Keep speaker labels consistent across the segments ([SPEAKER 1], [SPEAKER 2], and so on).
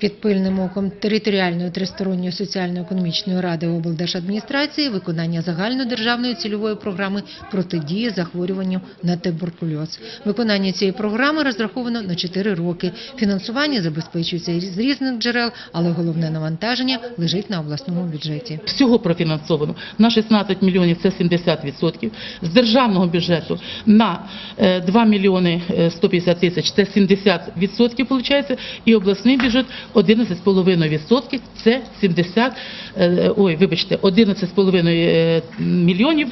[SPEAKER 1] Під пильним оком територіальної тристоронньої соціально-економічної ради облдержадміністрації виконання загальнодержавної цільової програми протидії захворюванню на туберкульоз. Виконання цієї програми розраховано на 4 роки. Фінансування забезпечується з різних джерел, але головне навантаження лежить на обласному бюджеті.
[SPEAKER 2] Всього профінансовано на 16 мільйонів, це 70%. З державного бюджету на е, 2 мільйони е, 150 тисяч, це 70% виходить, і обласний бюджет 11,5%, це 70, е, ой, вибачте, 11,5 е, мільйонів,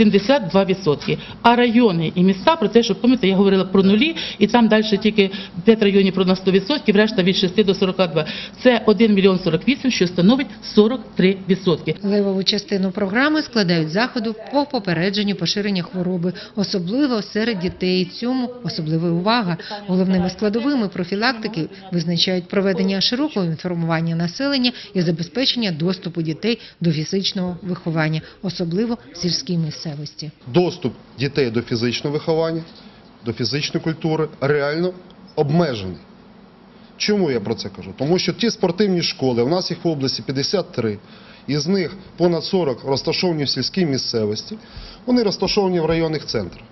[SPEAKER 2] 72%. А райони і міста, про те, що пам'ятаєте, я говорила про нулі, і там далі тільки 5 районів про на 100%, решта від 6 до 42. Це 1 мільйон 48, що становить 43%.
[SPEAKER 1] Левову частину програми складають заходи по попередженню поширення хвороби, особливо серед дітей. Цьому особлива увага. Головними складовими профілактики визначають проведення широкого інформування населення і забезпечення доступу дітей до фізичного виховання, особливо в сільській місцевості.
[SPEAKER 3] доступ дітей до фізичного виховання, до фізичної культури реально обмежений. Чому я про це кажу? Тому що ті спортивні школи, у нас їх в області 53, із них понад 40 розташовані в сільській місцевості, вони розташовані в районних центрах.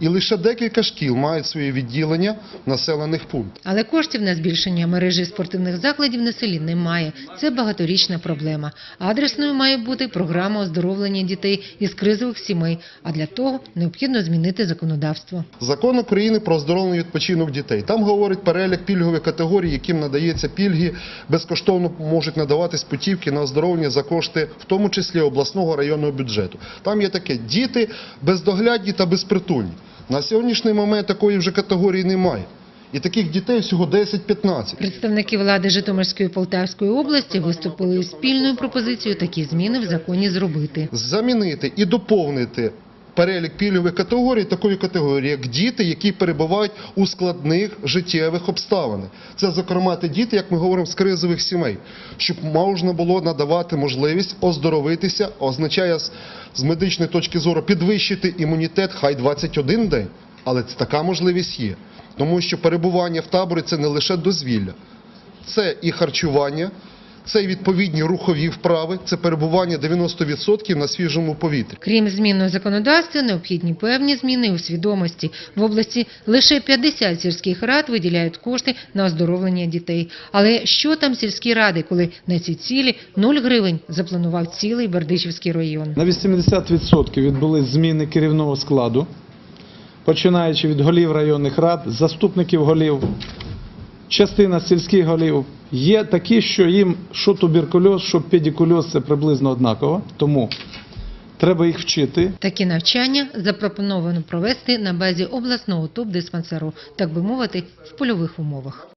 [SPEAKER 3] І лише декілька шкіл мають свої відділення в населених пунктах.
[SPEAKER 1] Але коштів на збільшення мережі спортивних закладів на селі немає. Це багаторічна проблема. Адресною має бути програма оздоровлення дітей із кризових сімей. А для того необхідно змінити законодавство.
[SPEAKER 3] Закон України про оздоровлений відпочинок дітей. Там говорить перелік пільгових категорій, яким надається пільги, безкоштовно можуть надаватись путівки на оздоровлення за кошти, в тому числі обласного районного бюджету. Там є таке діти бездоглядні та безпритульні. На сьогоднішній момент такої вже категорії немає. І таких дітей всього 10-15.
[SPEAKER 1] Представники влади Житомирської Полтавської області виступили спільною пропозицією такі зміни в законі зробити.
[SPEAKER 3] Замінити і доповнити перелік пільгових категорій такою категорією, як діти, які перебувають у складних життєвих обставинах. Це, зокрема, ті діти, як ми говоримо, з кризових сімей, щоб можна було надавати можливість оздоровитися, означає з медичної точки зору підвищити імунітет, хай 21 день, але це така можливість є. Тому що перебування в таборі це не лише дозвілля, це і харчування, це і відповідні рухові вправи, це перебування 90% на свіжому повітрі.
[SPEAKER 1] Крім змін у законодавстві, необхідні певні зміни у свідомості. В області лише 50 сільських рад виділяють кошти на оздоровлення дітей. Але що там сільські ради, коли на ці цілі 0 гривень запланував цілий Бердичівський район?
[SPEAKER 4] На 80% відбулись зміни керівного складу, починаючи від голів районних рад, заступників голів, частина сільських голів. Є такі, що їм що туберкульоз, що педикульоз – це приблизно однаково, тому треба їх вчити.
[SPEAKER 1] Такі навчання запропоновано провести на базі обласного топ-диспансеру, так би мовити, в польових умовах.